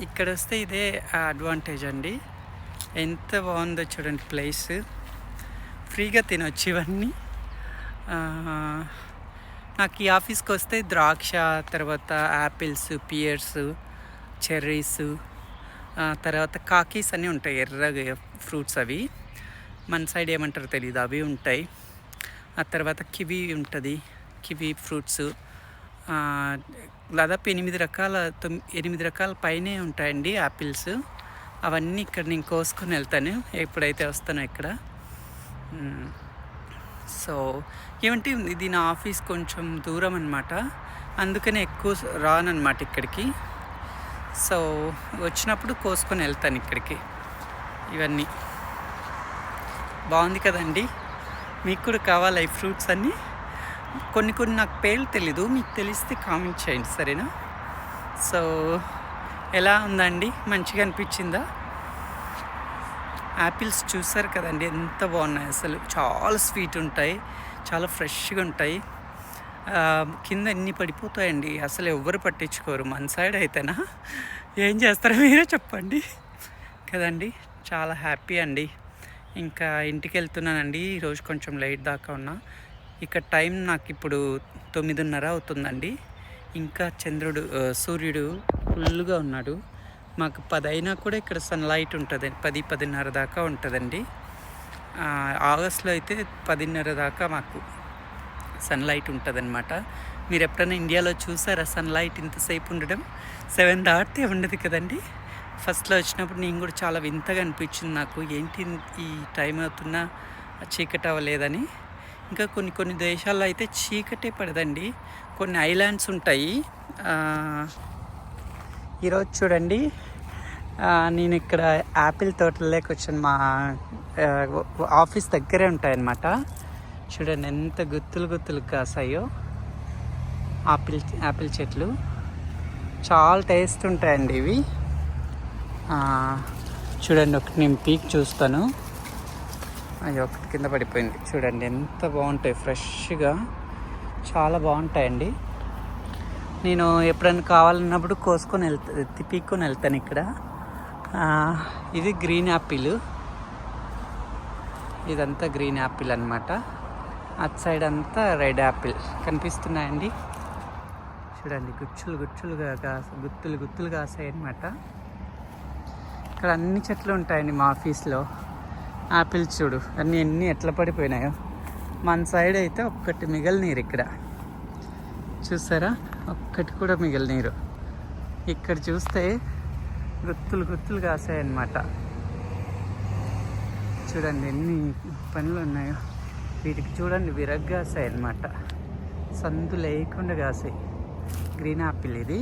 ఇక్కడ వస్తే ఇదే అడ్వాంటేజ్ అండి. ఎంత బాగుందో చూడండి ప్లేస్ ఫ్రీగా తినొచ్చు ఇవన్నీ. నాకు ఈ ఆఫీస్కి వస్తే ద్రాక్ష తర్వాత యాపిల్స్ పియర్స్ చెర్రీస్ తర్వాత కాకీస్ అన్నీ ఉంటాయి ఎర్రగా ఫ్రూట్స్ అవి. మన సైడ్ ఏమంటారో తెలియదు అవి ఉంటాయి. ఆ తర్వాత కివి ఉంటుంది. కివి ఫ్రూట్స్ దాదాపు ఎనిమిది రకాల తొమ్ ఎనిమిది రకాల పైనే ఉంటాయండి యాపిల్స్ అవన్నీ ఇక్కడ నేను కోసుకొని వెళ్తాను. ఎప్పుడైతే వస్తానో ఇక్కడ. సో ఏమంటే ఇది నా ఆఫీస్ కొంచెం దూరం అనమాట అందుకనే ఎక్కువ రానమాట ఇక్కడికి. సో వచ్చినప్పుడు కోసుకొని వెళ్తాను ఇక్కడికి. ఇవన్నీ. బాగుంది కదండి. మీకు కూడా కావాలా ఈ ఫ్రూట్స్ అన్నీ? కొన్ని కొన్ని నాకు పేర్లు తెలీదు మీకు తెలిస్తే కామెంట్ చేయండి సరేనా? సో ఎలా ఉందండి? మంచిగా అనిపించిందా? యాపిల్స్ చూసారు కదండి ఎంత బాగున్నాయి అసలు. చాలా స్వీట్ ఉంటాయి చాలా ఫ్రెష్గా ఉంటాయి. కింద ఎన్ని పడిపోతాయండి? అసలు ఎవ్వరు పట్టించుకోరు మన సైడ్ అయితేనా? ఏం చేస్తారో మీరే చెప్పండి. కదండి చాలా హ్యాపీ అండి. ఇంకా ఇంటికి వెళ్తున్నానండి ఈరోజు కొంచెం లేట్ దాకా ఉన్నా. ఇక్కడ టైం నాకు ఇప్పుడు తొమ్మిదిన్నర అవుతుందండి. ఇంకా చంద్రుడు సూర్యుడు ఫుల్గా ఉన్నాడు. మాకు పది అయినా కూడా ఇక్కడ సన్లైట్ ఉంటుంది పది పదిన్నర దాకా ఉంటుందండి. ఆగస్ట్లో అయితే పదిన్నర దాకా మాకు సన్లైట్ ఉంటుందన్నమాట. మీరు ఎప్పుడైనా ఇండియాలో చూసారా సన్లైట్ ఇంతసేపు ఉండడం? సెవెన్ దాటితే ఉండదు కదండి. ఫస్ట్లో వచ్చినప్పుడు నేను కూడా చాలా వింతగా అనిపించింది నాకు. ఏంటి ఈ టైం అవుతున్నా చీకటి అవ్వలేదని ఇంకా కొన్ని కొన్ని దేశాల్లో అయితే చీకటే పడదండి. కొన్ని ఐలాండ్స్ ఉంటాయి. ఈరోజు చూడండి. నేను ఇక్కడ యాపిల్ తోటలోకి వచ్చాను. మా ఆఫీస్ దగ్గరే ఉంటాయన్నమాట. చూడండి ఎంత గుత్తులు గుత్తులు కాసాయో. ఆపిల్ యాపిల్ చెట్లు. చాలా టేస్ట్ ఉంటాయండి ఇవి. చూడండి ఒకటి నేను పీక్ చూస్తాను. అయ్యో ఒకటి కింద పడిపోయింది. చూడండి ఎంత బాగుంటాయి. ఫ్రెష్గా చాలా బాగుంటాయండి. నేను ఎప్పుడైనా కావాలన్నప్పుడు కోసుకొని వెళ్తా పీక్కొని వెళ్తాను ఇక్కడ. ఇది గ్రీన్ యాపిల్. ఇదంతా గ్రీన్ యాపిల్ అనమాట అటు సైడ్ అంతా రెడ్ యాపిల్. కనిపిస్తున్నాయండి. చూడండి గుచ్చులు గుచ్చులుగా కాస గుత్తులు గుత్తులు కాసాయి అనమాట ఇక్కడ అన్ని చెట్లు ఉంటాయండి మా ఆఫీస్లో. ఆపిల్ చూడు. అన్నీ ఎన్ని ఎట్లా పడిపోయినాయో. మన సైడ్ అయితే ఒక్కటి మిగలనీరు ఇక్కడ. చూసారా? ఒక్కటి కూడా మిగలనీరు ఇక్కడ చూస్తే గుత్తులు గుత్తులు కాసాయన్నమాట. చూడండి ఎన్ని పనులు ఉన్నాయో. వీటికి చూడండి విరగ్గాసాయి అన్నమాట సందు లేకుండా కాసాయి. గ్రీన్ యాపిల్ ఇది.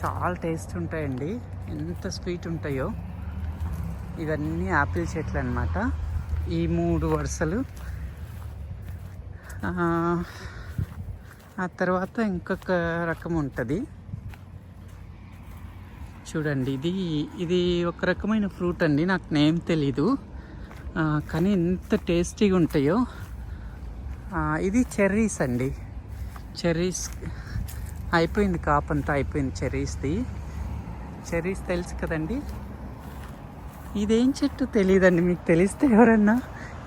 చాలా టేస్ట్ ఉంటాయండి. ఎంత స్వీట్ ఉంటాయో. ఇవన్నీ యాపిల్ చెట్లు అనమాట ఈ మూడు వరుసలు. ఆ, తర్వాత ఇంకొక రకం ఉంటుంది. చూడండి ఇది ఇది ఒక రకమైన ఫ్రూట్ అండి నాకు నేమ్ తెలీదు. కానీ ఎంత టేస్టీగా ఉంటాయో. ఇది చెర్రీస్ అండి. చెర్రీస్ అయిపోయింది కాపంతా అయిపోయింది చెర్రీస్ది. చెర్రీస్ తెలుసు కదండి? ఇదేం చెట్టు తెలియదండి మీకు తెలిస్తే ఎవరన్నా?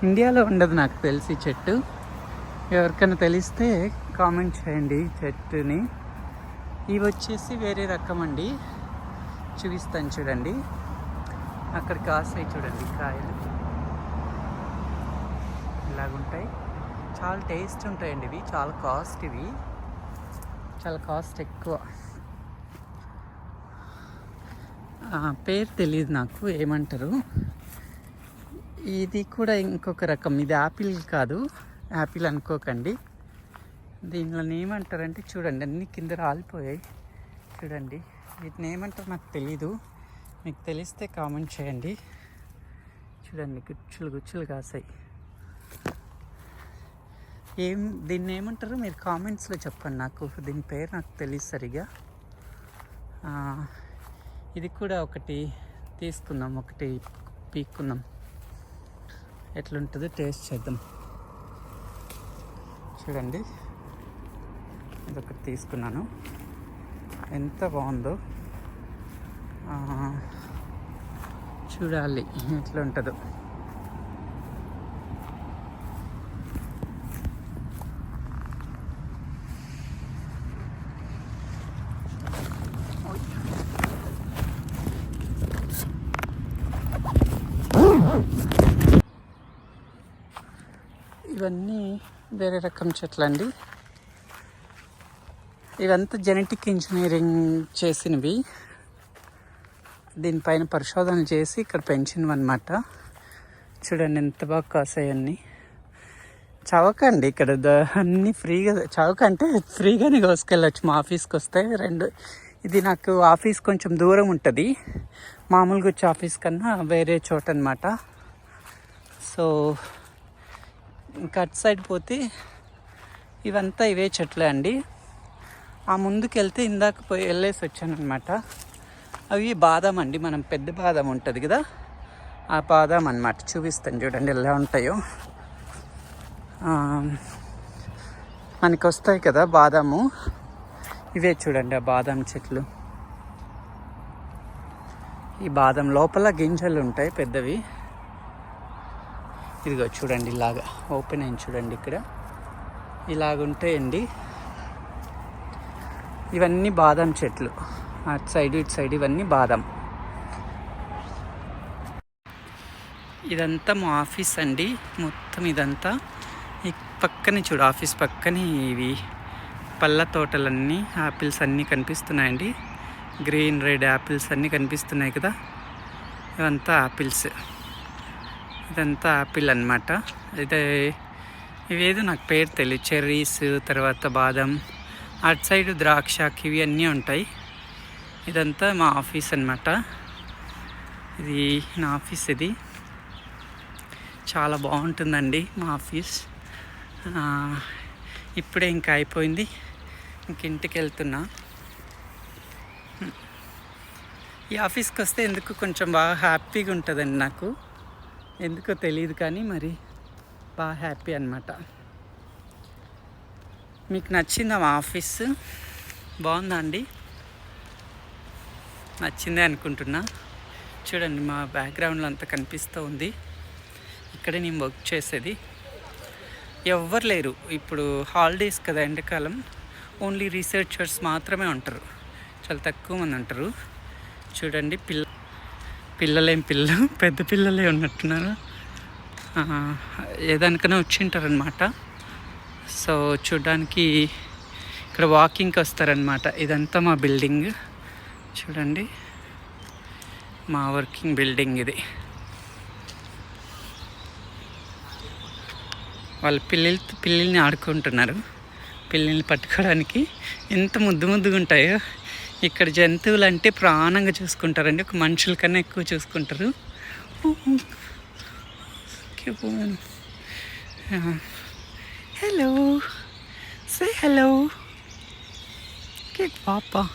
ఇండియాలో ఉండదు నాకు తెలిసి చెట్టు. ఎవరికైనా తెలిస్తే కామెంట్ చేయండి చెట్టుని. ఇవి వచ్చేసి వేరే రకం అండి చూపిస్తాను చూడండి. అక్కడ కాస్తాయి చూడండి కాయలు. ఇలాగుంటాయి. చాలా టేస్ట్ ఉంటాయండి ఇవి చాలా కాస్ట్ ఇవి. చాలా కాస్ట్ ఎక్కువ. పేరు తెలియదు నాకు ఏమంటారు? ఇది కూడా ఇంకొక రకం ఇది యాపిల్ కాదు యాపిల్ అనుకోకండి. దీనిలో ఏమంటారంటే చూడండి అన్ని కింద రాలిపోయాయి. చూడండి వీటిని ఏమంటారు నాకు తెలీదు. మీకు తెలిస్తే కామెంట్ చేయండి. చూడండి గుచ్చులు గుచ్చులు కాసాయి. ఏం దీన్ని ఏమంటారు? మీరు కామెంట్స్లో చెప్పండి నాకు. దీని పేరు నాకు తెలియదు సరిగా. ఇది కూడా ఒకటి తీసుకుందాం ఒకటి పీక్కుందాం. ఎట్లుంటుందో టేస్ట్ చేద్దాం. చూడండి. ఇదొకటి తీసుకున్నాను. ఎంత బాగుందో. చూడాలి ఎట్లా ఉంటుందో ఇవన్నీ వేరే రకం చెట్లు అండి. ఇవంతా జెనెటిక్ ఇంజనీరింగ్ చేసినవి. దీనిపైన పరిశోధన చేసి ఇక్కడ పెంచినవి అనమాట చూడండి ఎంత బాగా కాసాయన్నీ చవకండి ఇక్కడ అన్నీ ఫ్రీగా చవక అంటే ఫ్రీగానే కోసుకెళ్ళచ్చు. మా ఆఫీస్కి వస్తే రెండు ఇది నాకు ఆఫీస్ కొంచెం దూరం ఉంటుంది. మామూలుగా వచ్చే ఆఫీస్ కన్నా వేరే చోట అనమాట సో ఇంకా అటు సైడ్ పోతే ఇవంతా ఇవే చెట్లే అండి. ఆ ముందుకెళ్తే ఇందాక పోయి వెళ్ళేసి వచ్చానమాట అవి బాదం అండి మనం పెద్ద బాదం ఉంటుంది కదా? ఆ బాదం అనమాట చూపిస్తాను చూడండి ఎలా ఉంటాయో. మనకి వస్తాయి కదా బాదాము? ఇవే చూడండి ఆ బాదం చెట్లు. ఈ బాదం లోపల గింజలు ఉంటాయి పెద్దవి. ఇదిగో చూడండి ఇలాగా ఓపెన్ అయింది చూడండి ఇక్కడ. ఇలాగుంటాయండి ఇవన్నీ బాదం చెట్లు. అటు సైడ్ ఇటు సైడ్ ఇవన్నీ బాదం. ఇదంతా మా ఆఫీస్ అండి. మొత్తం ఇదంతా ఈ పక్కనే చూడు ఆఫీస్ పక్కనే ఇవి పళ్ళ తోటలన్నీ యాపిల్స్ అన్నీ కనిపిస్తున్నాయండి. గ్రీన్ రెడ్ యాపిల్స్ అన్నీ కనిపిస్తున్నాయి కదా. ఇవంతా యాపిల్స్ ఇదంతా యాపిల్ అనమాట అయితే ఇవేదో నాకు పేరు తెలియదు చెర్రీస్ తర్వాత బాదం అటు సైడ్ ద్రాక్ష కివి అన్నీ ఉంటాయి. ఇదంతా మా ఆఫీస్ అనమాట ఇది నా ఆఫీస్ ఇది. చాలా బాగుంటుందండి మా ఆఫీస్. ఇప్పుడే ఇంకా అయిపోయింది. ఇంక ఇంటికి వెళ్తున్నా. ఈ ఆఫీస్కి వస్తే ఎందుకు కొంచెం బాగా హ్యాపీగా ఉంటుందండి నాకు. ఎందుకో తెలియదు కానీ మరి బాగా హ్యాపీ అనమాట మీకు నచ్చిందా మా ఆఫీస్? బాగుందా అండి? నచ్చిందే అనుకుంటున్నా. చూడండి మా బ్యాక్గ్రౌండ్లో అంతా కనిపిస్తూ ఉంది. ఇక్కడే నేను వర్క్ చేసేది. ఎవ్వరు లేరు. ఇప్పుడు హాలిడేస్ కదా ఎండాకాలం. ఓన్లీ రీసెర్చర్స్ మాత్రమే ఉంటారు. చాలా తక్కువ మంది ఉంటారు. చూడండి పిల్ల పిల్లలేం పిల్లలు పెద్ద పిల్లలే ఉన్నట్టున్నారు. ఆ, ఏదానికైనా వచ్చింటారనమాట సో చూడడానికి ఇక్కడ వాకింగ్కి వస్తారనమాట ఇదంతా మా బిల్డింగ్. చూడండి. మా వర్కింగ్ బిల్డింగ్ ఇది. వాళ్ళ పిల్లలు పిల్లల్ని ఆడుకుంటున్నారు. పిల్లల్ని పట్టుకోవడానికి. ఎంత ముద్దు ముద్దుగా ఉంటాయో ఇక్కడ జంతువులు అంటే ప్రాణంగా చూసుకుంటారండి. ఒక మనుషుల కన్నా ఎక్కువ చూసుకుంటారు. హలో. Say hello. పాప.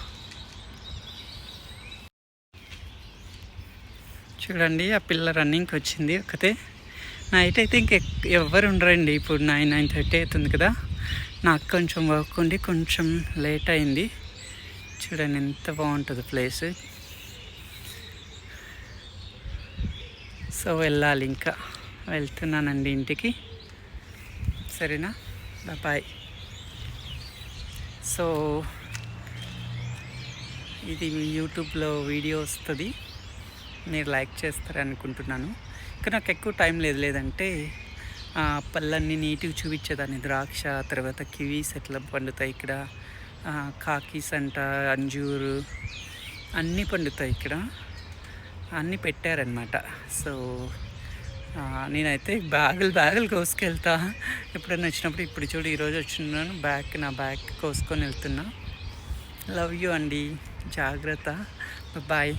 చూడండి ఆ పిల్ల రన్నింగ్కి వచ్చింది ఒకతే. నైట్ అయితే ఇంక ఎవ్వరు ఉండరండి. ఇప్పుడు నైన్ నైన్ థర్టీ అవుతుంది కదా. నాకు కొంచెం వర్క్ ఉండి కొంచెం లేట్ అయింది. చూడండి ఎంత బాగుంటుంది ప్లేస్. సో వెళ్ళాలి ఇంకా. వెళ్తున్నానండి ఇంటికి. సరేనా? బాయ్. సో ఇది మీ యూట్యూబ్లో వీడియో వస్తుంది. మీరు లైక్ చేస్తారనుకుంటున్నాను ఇంకా నాకు ఎక్కువ టైం లేదు. లేదంటే ఆ, పళ్ళన్నీ నీట్గా చూపించేదాన్ని. ద్రాక్ష తర్వాత కివీస్ ఎట్లా పండుతాయి ఇక్కడ. కాకీస్ అంట అంజూరు అన్నీ పండుతాయి ఇక్కడ. అన్నీ పెట్టారనమాట సో నేనైతే బ్యాగులు బ్యాగులు కోసుకెళ్తా. ఎప్పుడైనా వచ్చినప్పుడు ఇప్పుడు చూడు ఈరోజు వచ్చిన్నాను బ్యాగ్ నా బ్యాగ్ కోసుకొని వెళ్తున్నా. లవ్ యూ అండి. జాగ్రత్త. బాయ్.